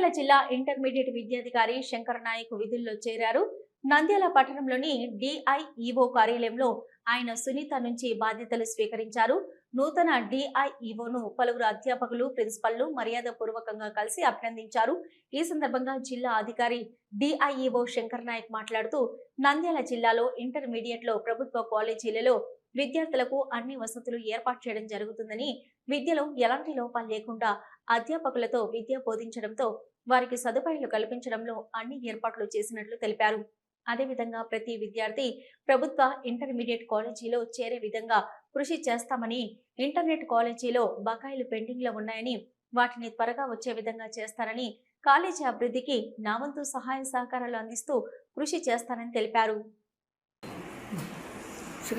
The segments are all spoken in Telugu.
నంద్యాల జిల్లా ఇంటర్మీడియట్ విద్యాధికారి శంకర్ నాయక్ విధుల్లో చేరారు. నంద్యాల పట్టణంలోని డిఐఈఓ కార్యాలయంలో ఆయన సునీత నుంచి బాధ్యతలు స్వీకరించారు. నూతన డిఐఈఓను పలువురు అధ్యాపకులు ప్రిన్సిపల్లు మర్యాద పూర్వకంగా కలిసి అభినందించారు. ఈ సందర్భంగా జిల్లా అధికారి డిఐఈఓ శంకర్ నాయక్ మాట్లాడుతూ నంద్యాల జిల్లాలో ఇంటర్మీడియట్లో ప్రభుత్వ కాలేజీలలో విద్యార్థులకు అన్ని వసతులు ఏర్పాటు చేయడం జరుగుతుందని విద్యలో ఎలాంటి లోపాలు లేకుండా అధ్యాపకులతో విద్య బోధించడంతో వారికి సదుపాయాలు కల్పించడంలో అన్ని ఏర్పాట్లు చేసినట్లు తెలిపారు. అదేవిధంగా ప్రతి విద్యార్థి ప్రభుత్వ ఇంటర్మీడియట్ కాలేజీలో చేరే విధంగా కృషి చేస్తామని ఇంటర్నెట్ కాలేజీలో బకాయిలు పెండింగ్లో ఉన్నాయని వాటిని త్వరగా వచ్చే విధంగా చేస్తారని కాలేజీ అభివృద్ధికి నా వంతు సహాయ సహకారాలు అందిస్తూ కృషి చేస్తానని తెలిపారు.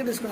తీసుకుని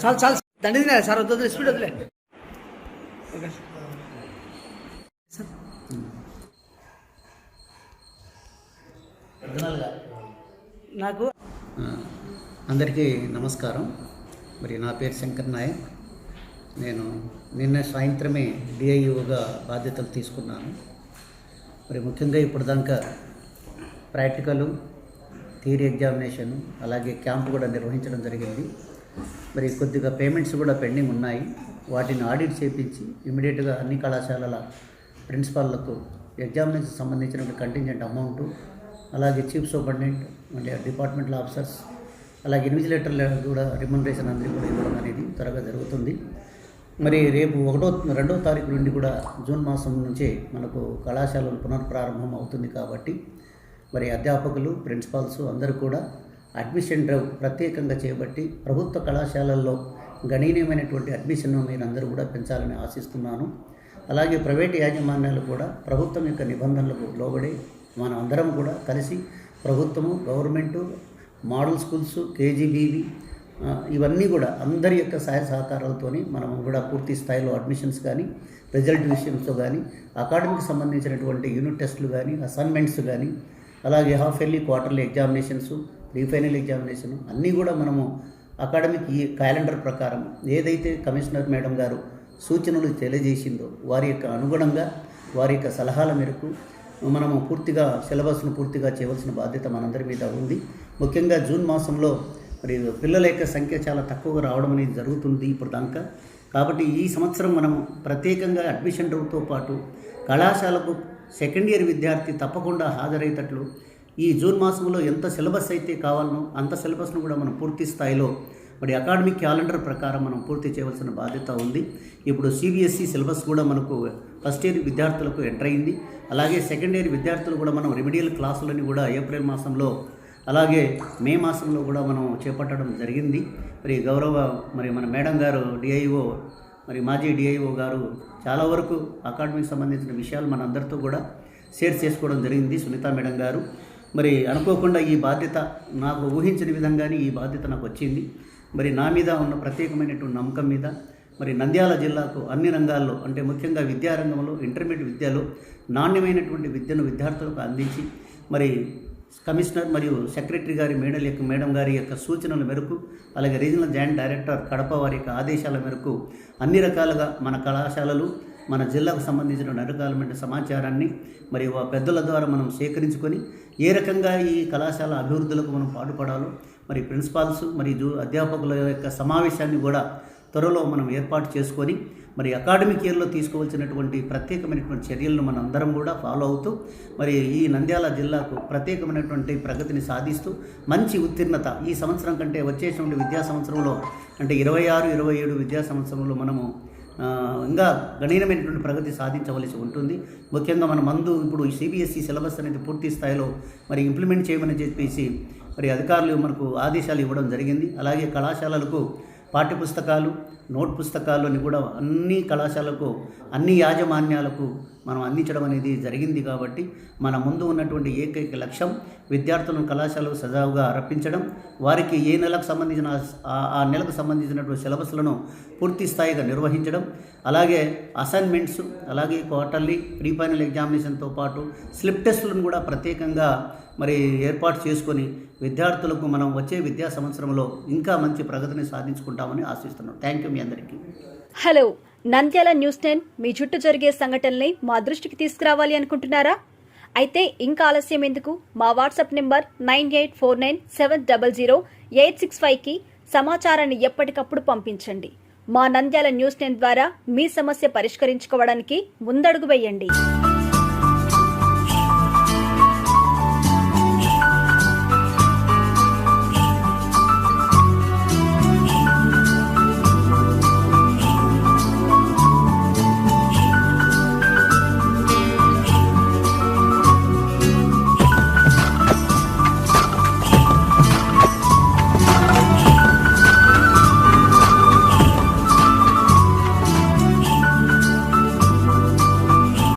चाल चाल दंडी नाही सारा होतं स्पीड होतले నాకు అందరికీ నమస్కారం. మరి నా పేరు శంకర్ నాయక్. నేను నిన్న సాయంత్రమే డిఐఓగా బాధ్యతలు తీసుకున్నాను. మరి ముఖ్యంగా ఇప్పుడు దాకా ప్రాక్టికలు థియరీ ఎగ్జామినేషన్ అలాగే క్యాంప్ కూడా నిర్వహించడం జరిగింది. మరి కొద్దిగా పేమెంట్స్ కూడా పెండింగ్ ఉన్నాయి. వాటిని ఆడిట్ చేపించి ఇమీడియట్గా అన్ని కళాశాలల ప్రిన్సిపాల్లకు ఎగ్జామినేషన్ సంబంధించిన కంటింజెంట్ అమౌంట్ అలాగే చీఫ్ సూపరింటెండెంట్ అంటే డిపార్ట్మెంటల్ ఆఫీసర్స్ అలాగే ఇన్విజిలేటర్లు కూడా రిమ్యునరేషన్ అందరికీ కూడా ఇవ్వడం అనేది త్వరగా జరుగుతుంది. మరి రేపు ఒకటో రెండో తారీఖు నుండి కూడా జూన్ మాసం నుంచే మనకు కళాశాలలు పునఃప్రారంభం అవుతుంది కాబట్టి మరి అధ్యాపకులు ప్రిన్సిపాల్స్ అందరూ కూడా అడ్మిషన్ డ్రైవ్ ప్రత్యేకంగా చేపట్టి ప్రభుత్వ కళాశాలల్లో గణనీయమైనటువంటి అడ్మిషన్ను మీరు అందరూ కూడా పెంచాలని ఆశిస్తున్నాను. అలాగే ప్రైవేట్ యాజమాన్యాలు కూడా ప్రభుత్వం యొక్క నిబంధనలకు లోబడి మనం అందరం కూడా కలిసి ప్రభుత్వము గవర్నమెంటు మోడల్ స్కూల్స్ కేజీబీవి ఇవన్నీ కూడా అందరి యొక్క సహాయ సహకారాలతోని మనం కూడా పూర్తి స్థాయిలో అడ్మిషన్స్ కానీ రిజల్ట్ విషయంతో కానీ అకాడమీకి సంబంధించినటువంటి యూనిట్ టెస్టులు కానీ అసైన్మెంట్స్ కానీ అలాగే half yearly quarterly examinations pre final examination అన్నీ కూడా మనము అకాడమిక్ ఈ క్యాలెండర్ ప్రకారం ఏదైతే కమిషనర్ మేడం గారు సూచనలు తెలియజేసిందో వారి యొక్క అనుగుణంగా వారి యొక్క సలహాల మేరకు మనము పూర్తిగా సిలబస్ను పూర్తిగా చేయవలసిన బాధ్యత మనందరి మీద ఉంది. ముఖ్యంగా జూన్ మాసంలో మరి పిల్లల యొక్క సంఖ్య చాలా తక్కువగా రావడం అనేది జరుగుతుంది ఇప్పుడు దాకా. కాబట్టి ఈ సంవత్సరం మనం ప్రత్యేకంగా అడ్మిషన్ డ్రౌతో పాటు కళాశాలకు సెకండ్ ఇయర్ విద్యార్థి తప్పకుండా హాజరయ్యేటట్లు ఈ జూన్ మాసంలో ఎంత సిలబస్ అయితే కావాలనో అంత సిలబస్ను కూడా మనం పూర్తి స్థాయిలో మరి అకాడమిక్ క్యాలెండర్ ప్రకారం మనం పూర్తి చేయవలసిన బాధ్యత ఉంది. ఇప్పుడు సిబిఎస్ఈ సిలబస్ కూడా మనకు ఫస్ట్ ఇయర్ విద్యార్థులకు ఎంటర్ అయింది. అలాగే సెకండ్ ఇయర్ విద్యార్థులు కూడా మనం రెమిడియల్ క్లాసులని కూడా ఏప్రిల్ మాసంలో అలాగే మే మాసంలో కూడా మనం చేపట్టడం జరిగింది. మరి గౌరవ మరి మన మేడం గారు డిఐఓ మరి మాజీ డిఐఓ గారు చాలా వరకు అకాడమీకి సంబంధించిన విషయాలు మన అందరితో కూడా షేర్ చేసుకోవడం జరిగింది సునీత మేడం గారు. మరి అనుకోకుండా ఈ బాధ్యత నాకు ఊహించిన విధంగానే ఈ బాధ్యత నాకు వచ్చింది. మరి నా మీద ఉన్న ప్రత్యేకమైనటువంటి నమ్మకం మీద మరి నంద్యాల జిల్లాకు అన్ని రంగాల్లో అంటే ముఖ్యంగా విద్యారంగంలో ఇంటర్మీడియట్ విద్యలో నాణ్యమైనటువంటి విద్యను విద్యార్థులకు అందించి మరి కమిషనర్ మరియు సెక్రటరీ గారి మేడల యొక్క మేడం గారి యొక్క సూచనల మేరకు అలాగే రీజనల్ జాయింట్ డైరెక్టర్ కడప వారి యొక్క ఆదేశాల మేరకు అన్ని రకాలుగా మన కళాశాలలు మన జిల్లాకు సంబంధించిన నరకాలమైన సమాచారాన్ని మరి పెద్దల ద్వారా మనం సేకరించుకొని ఏ రకంగా ఈ కళాశాల అభివృద్ధులకు మనం పాటుపడాలో మరి ప్రిన్సిపాల్స్ మరియు అధ్యాపకుల యొక్క సమావేశాన్ని కూడా త్వరలో మనం ఏర్పాటు చేసుకొని మరి అకాడమిక్ ఇయర్లో తీసుకోవాల్సినటువంటి ప్రత్యేకమైనటువంటి చర్యలను మనం అందరం కూడా ఫాలో అవుతూ మరి ఈ నంద్యాల జిల్లాకు ప్రత్యేకమైనటువంటి ప్రగతిని సాధిస్తూ మంచి ఉత్తీర్ణత ఈ సంవత్సరం కంటే వచ్చేటువంటి విద్యా సంవత్సరంలో అంటే ఇరవై ఆరు ఇరవై ఏడు విద్యా సంవత్సరంలో మనము ఇంకా గణనీయమైనటువంటి ప్రగతి సాధించవలసి ఉంటుంది. ముఖ్యంగా మన మందు ఇప్పుడు సిబిఎస్ఈ సిలబస్ అనేది పూర్తి స్థాయిలో మరి ఇంప్లిమెంట్ చేయమని చెప్పేసి మరి అధికారులు మనకు ఆదేశాలు ఇవ్వడం జరిగింది. అలాగే కళాశాలలకు పాఠ్యపుస్తకాలు నోట్ పుస్తకాలని కూడా అన్ని కళాశాలకు అన్ని యాజమాన్యాలకు మనం అందించడం అనేది జరిగింది కాబట్టి మన ముందు ఉన్నటువంటి ఏకైక లక్ష్యం విద్యార్థులను కళాశాలకు సజావుగా రప్పించడం వారికి ఏ నెలకు సంబంధించిన ఆ- ఆ నెలకు సంబంధించినటువంటి సిలబస్లను పూర్తి స్థాయిగా నిర్వహించడం అలాగే అసైన్మెంట్స్ అలాగే క్వార్టర్లీ ప్రీ ఫైనల్ ఎగ్జామినేషన్తో పాటు స్లిప్ టెస్టులను కూడా ప్రత్యేకంగా మరి ఏర్పాటు చేసుకొని విద్యార్థులకు మనం వచ్చే విద్యా సంవత్సరంలో ఇంకా మంచి ప్రగతిని సాధించుకుంటామని ఆశిస్తున్నాం. థ్యాంక్ యూ మీ అందరికీ. హలో నంద్యాల న్యూస్ టెన్ మీ చుట్టూ జరిగే సంఘటనల్ని మా దృష్టికి తీసుకురావాలి అనుకుంటున్నారా? అయితే ఇంకా ఆలస్యం ఎందుకు? మా WhatsApp number nine eight four nine seven double zero eight six ఫైవ్కి సమాచారాన్ని ఎప్పటికప్పుడు పంపించండి. మా నంద్యాల న్యూస్ టెన్ ద్వారా మీ సమస్య పరిష్కరించుకోవడానికి ముందడుగు వేయండి.